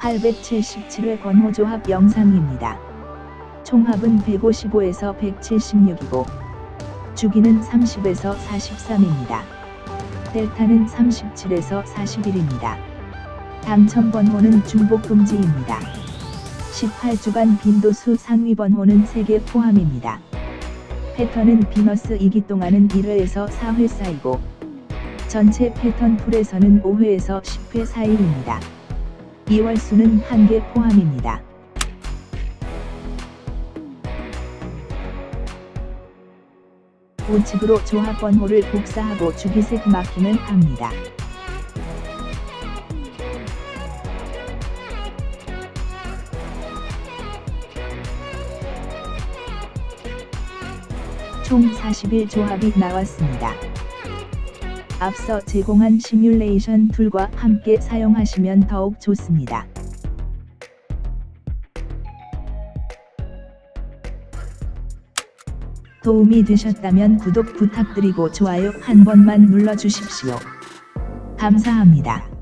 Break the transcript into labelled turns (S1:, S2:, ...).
S1: 877회 권호조합 영상입니다. 총합은 155에서 176이고 주기는 30에서 43입니다. 델타는 37에서 41입니다. 당첨 번호는 중복 금지입니다. 18주간 빈도수 상위 번호는 3개 포함입니다. 패턴은 비너스 2기 동안은 1회에서 4회 사이고 전체 패턴 풀에서는 5회에서 10회 사이입니다. 2월 수는 1개 포함입니다. 우측으로 조합 번호를 복사하고 주기색 마킹을 합니다. 총 41조합이 나왔습니다. 앞서 제공한 시뮬레이션 툴과 함께 사용하시면 더욱 좋습니다. 도움이 되셨다면 구독 부탁드리고 좋아요 한 번만 눌러주십시오. 감사합니다.